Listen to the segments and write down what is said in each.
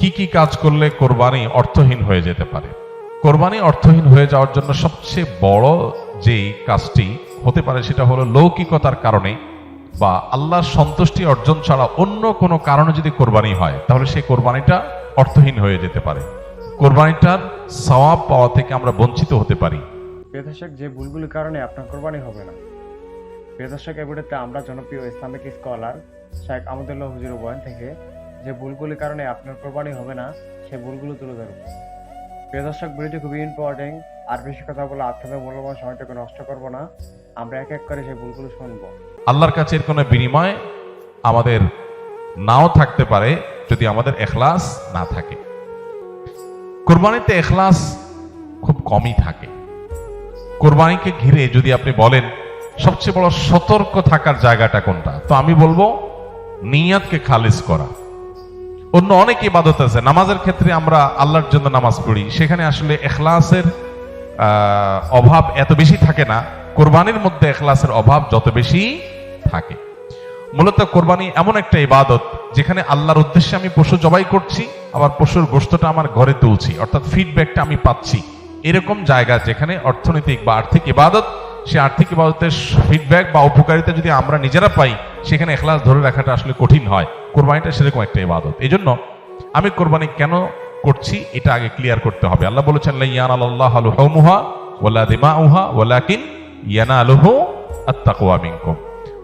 কি কি কাজ করলে কোরবানি অর্থহীন হয়ে যেতে পারে? কোরবানি অর্থহীন হয়ে যাওয়ার জন্য সবচেয়ে বড় যেই কাজটি হতে পারে সেটা হলো লৌকিকতার কারণে বা আল্লাহর সন্তুষ্টি অর্জন ছাড়া অন্য কোনো কারণে যদি কোরবানি হয়, তাহলে সেই কোরবানিটা অর্থহীন হয়ে যেতে পারে। কোরবানিটার সওয়াব পাওয়া থেকে আমরা বঞ্চিত হতে পারি। দর্শক যে ভুলগুলির কারণে আপনার কোরবানি হবে না। দর্শক এই আমরা জনপ্রিয় ইসলামিক স্কলার শেখ আমদুল্লাহ হুজুর থেকে যে ভুলগুলির কারণে আপনার কোরবানি হবে না, সে ভুলগুলো তুলে ধরব প্রিয় দর্শক, ভিডিওটি খুবই ইম্পর্টেন্ট আর বেশি কথা বলে আপনাদের মূল্যবান সময়টাকে নষ্ট করব না। আমরা এক এক করে সেই ভুলগুলো শুনব। আল্লাহর কাছে এর কোনো বিনিময় আমাদের নাও থাকতে পারে যদি আমাদের এখলাস না থাকে। কোরবানিতে এখলাস খুব কমই থাকে। কোরবানিকে ঘিরে যদি আপনি বলেন, সবচেয়ে বড় সতর্ক থাকার জায়গাটা কোনটা? তো আমি বলব, নিয়াতকে খালিজ করা। অন্য অনেক ইবাদত আছে। নামাজের ক্ষেত্রে আমরা আল্লাহর জন্য নামাজ পড়ি। সেখানে আসলে এখলাসের অভাব এত বেশি থাকে না। কোরবানির মধ্যে এখলাসের অভাব যত বেশি থাকে। মূলত কোরবানি এমন একটা ইবাদত যেখানে আল্লাহর উদ্দেশ্যে আমি পশু জবাই করছি, আবার পশুর গোস্তটা আমার ঘরে তুলছি। অর্থাৎ ফিডব্যাকটা আমি পাচ্ছি। এরকম জায়গা যেখানে অর্থনৈতিক বা আর্থিক ইবাদত, সে আর্থিক ইবাদতের ফিডব্যাক বা উপকারিতা যদি আমরা নিজেরা পাই, সেখানে এখলাস ধরে রাখাটা আসলে কঠিন হয়। কোরবানিটা সেরকম একটা ইবাদত। এই জন্য আমি কোরবানি কেন করছি, এটা আগে ক্লিয়ার করতে হবে। আল্লাহ বলেছেন ইয়ান আল্লাহ আলু হৌমুহা ওলা দিমা উহা ওলাকিন ইয়ানা আলুহু আত্মাকুয়া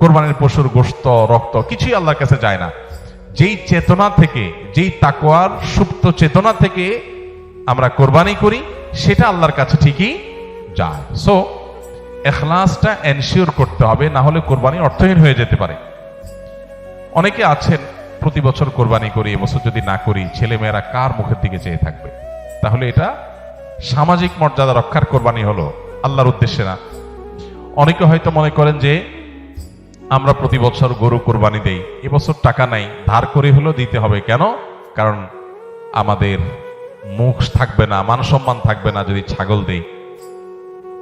কোরবানির পশুর গোস্ত রক্ত কিছুই আল্লাহর কাছে যায় না। যেই চেতনা থেকে, যেই তাকোয়ার সুপ্ত চেতনা থেকে আমরা কোরবানি করি, সেটা আল্লাহর কাছে ঠিকই যায়। সো এখলাসটা এনশিওর করতে হবে, না হলে কোরবানি অর্থহীন হয়ে যেতে পারে। অনেকে আছেন প্রতি বছর কোরবানি করি এবছর যদি না করি ছেলে মেয়েরা কার মুখের দিকে চেয়ে থাকবে? তাহলে এটা সামাজিক মর্যাদা রক্ষার কোরবানি হলো আল্লাহর উদ্দেশ্যে না। অনেকে হয়তো মনে করেন যে, আমরা প্রতি বছর গরু কোরবানি দেই এবছর টাকা নাই, ধার করে হলেও দিতে হবে। কেন? কারণ আমাদের মুখ থাকবে না, মান সম্মান থাকবে না যদি ছাগল দেই।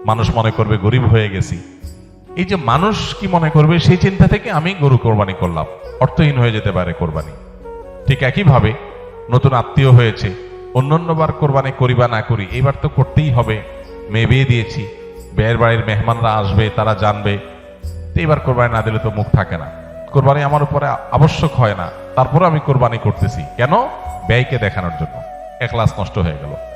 মানুষ মনে করবে গরিব হয়ে গেছি। এই যে মানুষ কি মনে করবে, সেই চিন্তা থেকে আমি গরু কোরবানি করলাম। অর্থহীন হয়ে যেতে পারে কোরবানি। ঠিক একইভাবে নতুন আত্মীয় হয়েছে, অন্যান্যবার কোরবানি করি বা না করি, এবার তো করতেই হবে। মেয়ে বিয়ে দিয়েছি, বিয়ের বাড়ির মেহমানরা আসবে, তারা জানবে। তো এবার কোরবানি না দিলে তো মুখ থাকে না। কোরবানি আমার উপরে আবশ্যক হয় না। তারপরে আমি কোরবানি করতেছি। কেন? ব্যয়কে দেখানোর জন্য। এক একলাস নষ্ট হয়ে গেল।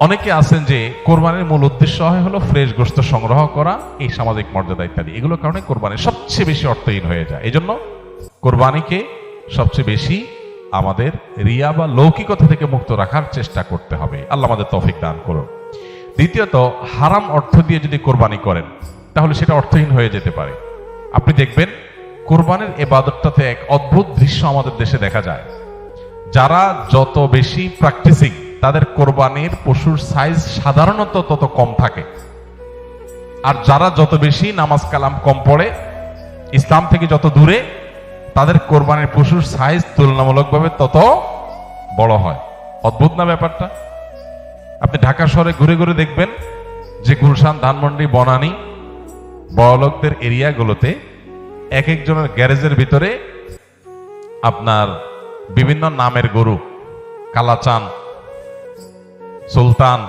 অনেকে আছেন যে কোরবানির মূল উদ্দেশ্য হয় হলো ফ্রেশ গোস্ত সংগ্রহ করা, এই সামাজিক মর্যাদা ইত্যাদি। এগুলোর কারণে কোরবানি সবচেয়ে বেশি অর্থহীন হয়ে যায়। এই জন্য কোরবানিকে সবচেয়ে বেশি আমাদের রিয়া বা লৌকিকতা থেকে মুক্ত রাখার চেষ্টা করতে হবে। আল্লাহ আমাদের তৌফিক দান করুন। দ্বিতীয়ত, হারাম অর্থ দিয়ে যদি কোরবানি করেন, তাহলে সেটা অর্থহীন হয়ে যেতে পারে। আপনি দেখবেন, কোরবানির এবাদতটাতে এক অদ্ভুত দৃশ্য আমাদের দেশে দেখা যায়। যারা যত বেশি প্র্যাকটিসিং তাদের কোরবানির পশুর সাইজ সাধারণত তত কম থাকে। আর যারা যত বেশি নামাজ কালাম কম পড়ে, ইসলাম থেকে যত দূরে, তাদের কোরবানির পশুর সাইজ তুলনামূলকভাবে তত বড় হয়। অদ্ভুত না ব্যাপারটা? আপনি ঢাকা শহরে ঘুরে ঘুরে দেখবেন যে গুলশান, ধানমন্ডি, বনানী বড়লোকদের এরিয়াগুলোতে এক একজনের গ্যারেজের ভিতরে আপনার বিভিন্ন নামের গরু কালাচান সুলতান,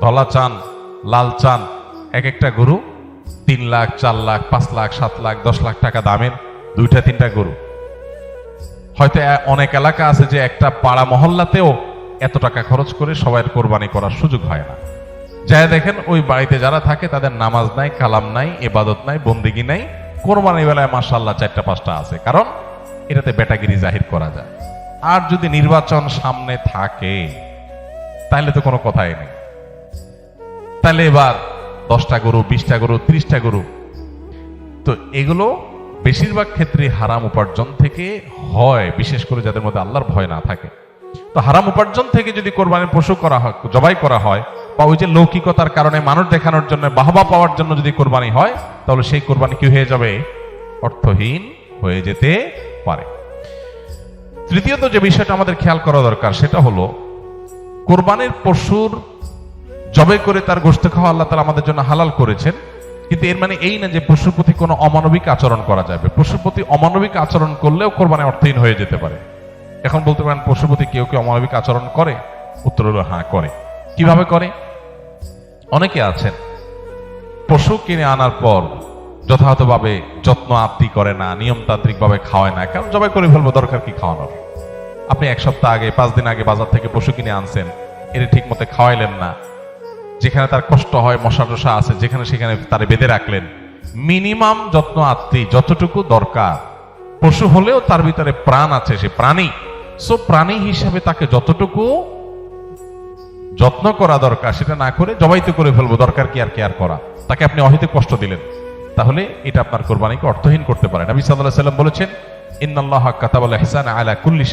ধলাচান, লালচান, এক একটা গরু তিন লাখ, চার লাখ, পাঁচ লাখ, সাত লাখ, দশ লাখ টাকা দামের দুইটা, তিনটা গরু। হয়তো অনেক এলাকা আছে যে একটা পাড়া মহল্লাতেও এত টাকা খরচ করে সবাই কোরবানি করার সুযোগ হয় না। যাই দেখেন, ওই বাড়িতে যারা থাকে তাদের নামাজ নাই, কালাম নাই, এবাদত নাই, বন্দিগি নাই কোরবানি বেলায় মাসাল্লাহ চারটা, পাঁচটা আছে। কারণ এটাতে বেটাগিরি জাহির করা যায়। আর যদি নির্বাচন সামনে থাকে তাহলে তো কোনো কথাই নেই। তাহলে এবার দশটা গরু, বিশটা গরু, ত্রিশটা গরু। তো এগুলো বেশিরভাগ ক্ষেত্রে হারাম উপার্জন থেকে হয়, বিশেষ করে যাদের মধ্যে আল্লাহর ভয় না থাকে। তো হারাম উপার্জন থেকে যদি কোরবানির পশু করা হয়, জবাই করা হয়, বা ওই যে লৌকিকতার কারণে মানুষ দেখানোর জন্য, বাহবা পাওয়ার জন্য যদি কোরবানি হয়, তাহলে সেই কোরবানি কি হয়ে যাবে? অর্থহীন হয়ে যেতে পারে। তৃতীয়ত যে বিষয়টা আমাদের খেয়াল করা দরকার, সেটা হলো কোরবানির পশুর জবে করে তার গোস্ত খাওয়া আল্লাহ তালা আমাদের জন্য হালাল করেছেন। কিন্তু এর মানে এই না যে পশুর প্রতি কোনো অমানবিক আচরণ করা যাবে। পশুর প্রতি অমানবিক আচরণ করলেও কোরবানি অর্থহীন হয়ে যেতে পারে। এখন বলতে পারেন, পশুর প্রতি কেউ কেউ অমানবিক আচরণ করে? উত্তর হলো হ্যাঁ করে। কীভাবে করে? অনেকে আছেন, পশু কিনে আনার পর যথাযথভাবে যত্ন আত্মি করে না নিয়মতান্ত্রিক ভাবে খাওয়ায় না। কারণ জবাই করে ফেলব, দরকার কি খাওয়ানোর? আপনি এক সপ্তাহ আগে, পাঁচ দিন আগে বাজার থেকে পশু কিনে আনছেন। এটা ঠিক মতো খাওয়াইলেন না। যেখানে তার কষ্ট হয়, মশা টশা আছে, যেখানে সেখানে তারে বেঁধে রাখলেন। মিনিমাম যত্ন আত্মি যতটুকু দরকার। পশু হলেও তার ভিতরে প্রাণ আছে, সে প্রাণী। সো প্রাণী হিসাবে তাকে যতটুকু যত্ন করা দরকার, সেটা না করে জবাইতে করে ফেলব, দরকার কি আর কেয়ার করা? তাকে আপনি অহিতে কষ্ট দিলেন। তাহলে এটা আপনার কোরবানিকে অর্থহীন করতে পারে। নবী সাল্লাহ সাল্লাম বলেছেন, ইন্নাল্লাহ কাতাবাল এহসান আলা কুল্লি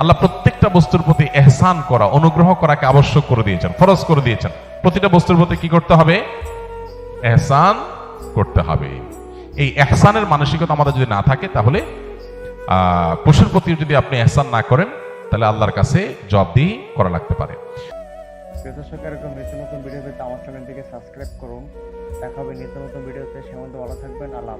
আল্লাহ প্রত্যেকটা বস্তুর প্রতি এহসান করা, অনুগ্রহ করাকে আবশ্যক করে দিয়েছেন, ফরজ করে দিয়েছেন। প্রতিটা বস্তুর প্রতি কি করতে হবে? এহসান করতে হবে। এই এহসানের মানসিকতা আমাদের যদি না থাকে, তাহলে পশুর প্রতি যদি আপনি এহসান না করেন, তাহলে আল্লাহর কাছে জবাবদিহি করা লাগতে পারে। এরকম নিত্য নতুন ভিডিও পেতে আমার চ্যানেলটিকে সাবস্ক্রাইব করুন। দেখা হবে নিত্য নতুন ভিডিওতে সে ভালো থাকবেন। আল্লাহ